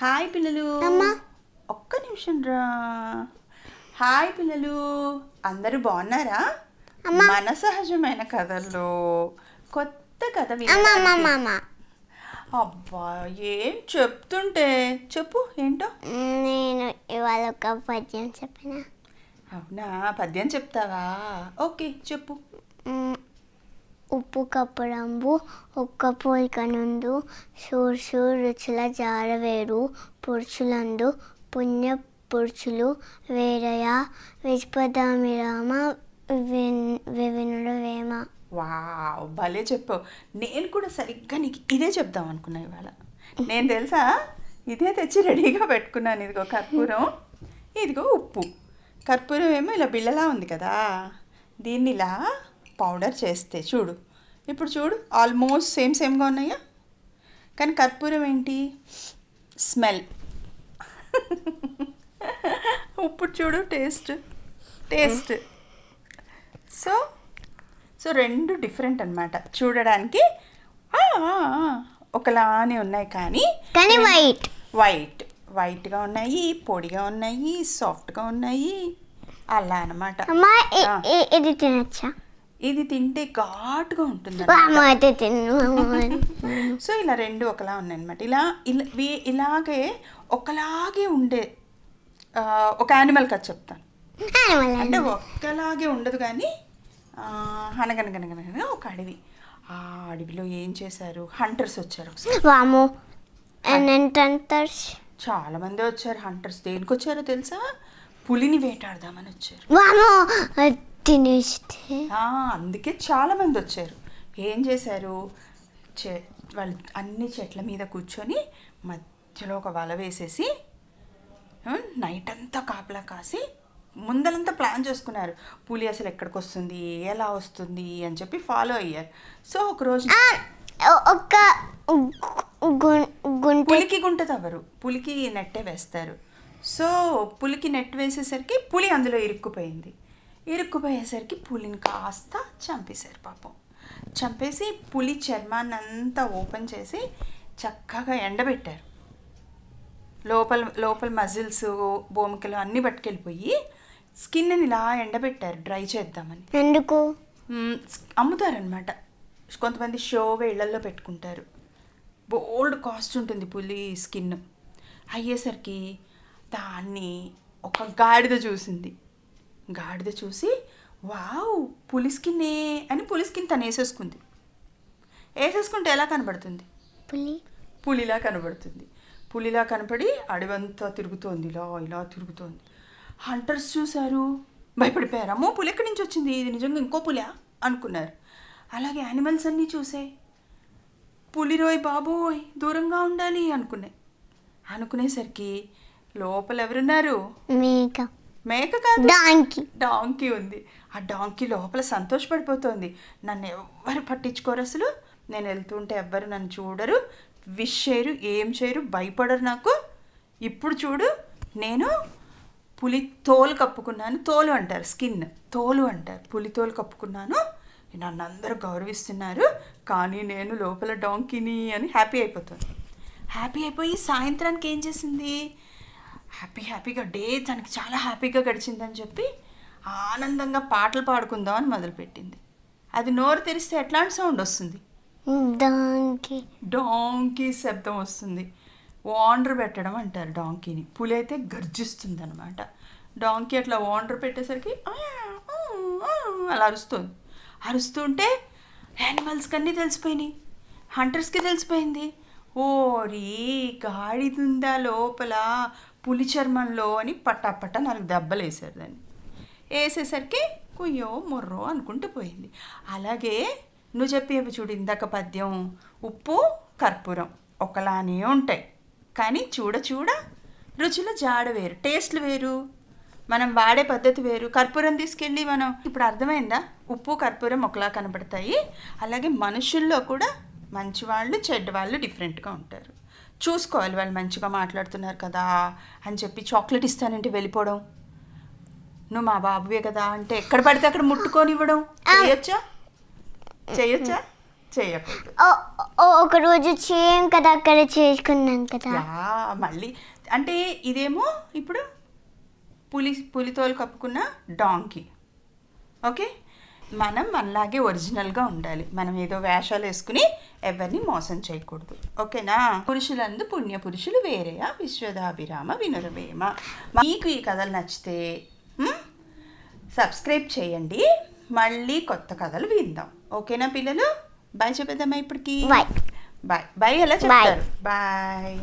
Hi పిల్లలు. అమ్మా. ఒక్క నిమిషం రా. హాయ్ పిల్లలు. అందరూ బాగున్నారా? మన సహజమైన కథల్లో కొత్త కథ అబ్బా ఏం చెప్తుంటే? చెప్పు ఏంటో? నేను ఇవాళ ఒక పద్యం చెప్పిన? అవునా? పద్యం చెప్తావా? ఓకే చెప్పు. ఉప్పు కప్పడంబు ఒక్క పోలిక నుండు రుచుల జారవేరు పురుషులందు పుణ్య పురుషులు వేరయ విజపదామిరామ వివినుడు వేమ. వావ్ భలే చెప్పావు. నేను కూడా సరిగ్గా నీకు ఇదే చెప్దాం అనుకున్నా ఇవాళ. నేను తెలుసా? ఇదే తెచ్చి రెడీగా పెట్టుకున్నాను. ఇదిగో కర్పూరం ఇదిగో ఉప్పు. కర్పూరం ఏమో ఇలా బిళ్ళలా ఉంది కదా. దీన్ని ఇలా పౌడర్ చేస్తే. చూడు. ఇప్పుడు చూడు ఆల్మోస్ట్ సేమ్ సేమ్గా ఉన్నాయా? కానీ కర్పూరం ఏంటి? స్మెల్ ఉప్పు చూడు టేస్ట్ టేస్ట్ సో సో రెండు డిఫరెంట్ అన్నమాట. చూడడానికి ఒకలానే ఉన్నాయి కానీ కానీ వైట్ వైట్ వైట్గా ఉన్నాయి పొడిగా ఉన్నాయి సాఫ్ట్గా ఉన్నాయి. అలా. ఇ- ఇది తినచ్చా? ఇది తింటే ఘాటుగా ఉంటుంది సో ఇలా రెండు ఒకలా ఉన్నాయన్నమాట. ఇలా ఇలా ఇలాగే ఒకలాగే ఉండే ఒక యానిమల్ కథ చెప్తాను. అంటే ఒక్కలాగే ఉండదు కానీ అనగనగనగనగా ఒక అడవి. ఆ అడవిలో ఏం చేశారు? హంటర్స్ వచ్చారు చాలా మంది వచ్చారు హంటర్స్. దేనికి వచ్చారో తెలుసా? పులిని వేటాడదామని వచ్చారు. తినేస్తే? అందుకే చాలా మంది వచ్చారు. ఏం చేశారు? చె వాళ్ళు అన్ని చెట్ల మీద కూర్చొని మధ్యలో ఒక వల వేసేసి నైట్ అంతా కాపలా కాసి ముందలంతా ప్లాన్ చేసుకున్నారు. పులి అసలు ఎక్కడికి వస్తుంది ఎలా వస్తుంది? అని చెప్పి ఫాలో అయ్యారు. సో ఒక రోజు ఒక పులికి గుంట తవ్వరు. పులికి నెట్టే వేస్తారు. సో పులికి నెట్ వేసేసరికి పులి అందులో ఇరుక్కుపోయింది. ఇరుక్కుపోయేసరికి పులిని కాస్త చంపేశారు పాపం. చంపేసి పులి చర్మాన్ని అంతా ఓపెన్ చేసి చక్కగా ఎండబెట్టారు. లోపల లోపల మజిల్స్ బొమికలు అన్నీ పట్టుకెళ్ళిపోయి స్కిన్ని ఇలా ఎండబెట్టారు డ్రై చేద్దామని. ఎందుకు? మ్మ్, అమ్ముతారనమాట కొంతమంది షోగా ఇళ్ళల్లో పెట్టుకుంటారు. బోల్డ్ కాస్ట్ ఉంటుంది పులి స్కిన్. అయ్యేసరికి దాన్ని ఒక గాడిద చూసింది. గాడిద చూసి వావ్ పులి స్కిన్నే అని పులి స్కిన్ తను వేసేసుకుంది. వేసేసుకుంటే ఎలా కనబడుతుంది? పులి. పులిలా కనబడుతుంది. పులిలా కనపడి అడవంతా తిరుగుతోంది. ఇలా ఇలా తిరుగుతోంది. హంటర్స్ చూశారు. భయపడిపోయారు. అమ్మో పులి ఎక్కడి నుంచి వచ్చింది? ఇది నిజంగా ఇంకో పులా? అనుకున్నారు. అలాగే యానిమల్స్ అన్నీ చూసాయి పులి రోయ్ బాబోయ్ దూరంగా ఉండాలి అనుకున్నాయి అనుకునేసరికి లోపల ఎవరున్నారు మేక మేక కాదు. డాంకి డాంకీ ఉంది. ఆ డాంకీ లోపల సంతోషపడిపోతుంది. నన్ను ఎవ్వరు పట్టించుకోరు అసలు. నేను వెళ్తుంటే ఎవ్వరు నన్ను చూడరు. విష్ చేయరు ఏం చేయరు భయపడరు నాకు. ఇప్పుడు చూడు నేను పులి తోలు కప్పుకున్నాను. తోలు అంటారు స్కిన్. తోలు అంటారు పులి తోలు కప్పుకున్నాను. నన్ను అందరూ గౌరవిస్తున్నారు. కానీ నేను లోపల డాంకీని అని హ్యాపీ అయిపోతుంది హ్యాపీ అయిపోయి సాయంత్రానికి ఏం చేసింది? హ్యాపీ హ్యాపీగా డే తనకి చాలా హ్యాపీగా గడిచిందని చెప్పి ఆనందంగా పాటలు పాడుకుందాం అని మొదలుపెట్టింది. అది నోరు తెరిస్తే ఎట్లాంటి సౌండ్ వస్తుంది? డాంకి డాంకీ శబ్దం వస్తుంది. వాండర్ పెట్టడం అంటారు డాంకీని పులి అయితే గర్జిస్తుంది అనమాట డాంకీ అట్లా వాండర్ పెట్టేసరికి అలా అరుస్తుంది. అరుస్తుంటే యానిమల్స్కి అన్నీ తెలిసిపోయినాయి. హంటర్స్కి తెలిసిపోయింది. ఓరి గాడిదుందా లోపల? పులి చర్మంలో అని పట్టా పట్టా నాలుగు దెబ్బలు వేసారు దాన్ని. వేసేసరికి కుయ్యో ముర్రో అనుకుంటూ పోయింది. అలాగే నువ్వు చెప్పేవి చూడు ఇందాక పద్యం ఉప్పు కర్పూరం ఒకలానే ఉంటాయి. కానీ చూడ చూడ రుచుల జాడ వేరు టేస్ట్లు వేరు. మనం వాడే పద్ధతి వేరు. కర్పూరం తీసుకెళ్ళి మనం ఇప్పుడు అర్థమైందా? ఉప్పు కర్పూరం ఒకలా కనబడతాయి అలాగే మనుషుల్లో కూడా మంచి వాళ్ళు చెడ్డ వాళ్ళు డిఫరెంట్గా ఉంటారు. చూసుకోవాలి వాళ్ళు మంచిగా మాట్లాడుతున్నారు కదా అని చెప్పి చాక్లెట్ ఇస్తానంటే వెళ్ళిపోవడం. నువ్వు మా బాబువే కదా అంటే ఎక్కడ పడితే అక్కడ ముట్టుకొని ఇవ్వడం. చేయొచ్చా చేయొచ్చా చేయకూడదు ఒక రోజు చేయం కదా అక్కడ చేసుకున్నాం కదా. మళ్ళీ అంటే ఇదేమో ఇప్పుడు? పులి పులితోలు కప్పుకున్న డాంకీ ఓకే? మనం మనలాగే ఒరిజినల్గా ఉండాలి. మనం ఏదో వేషాలు వేసుకుని ఎవరిని మోసం చేయకూడదు. ఓకేనా? పురుషులందు పుణ్య పురుషులు వేరేయా? విశ్వదాభిరామ వినురవేమ. మీకు ఈ కథలు నచ్చితే సబ్స్క్రైబ్ చేయండి. మళ్ళీ కొత్త కథలు విందాం. ఓకేనా పిల్లలు? బాయ్ చెప్పేద్దామా ఇప్పటికి. బాయ్. బాయ్. ఎలా. చెప్తారు? బాయ్.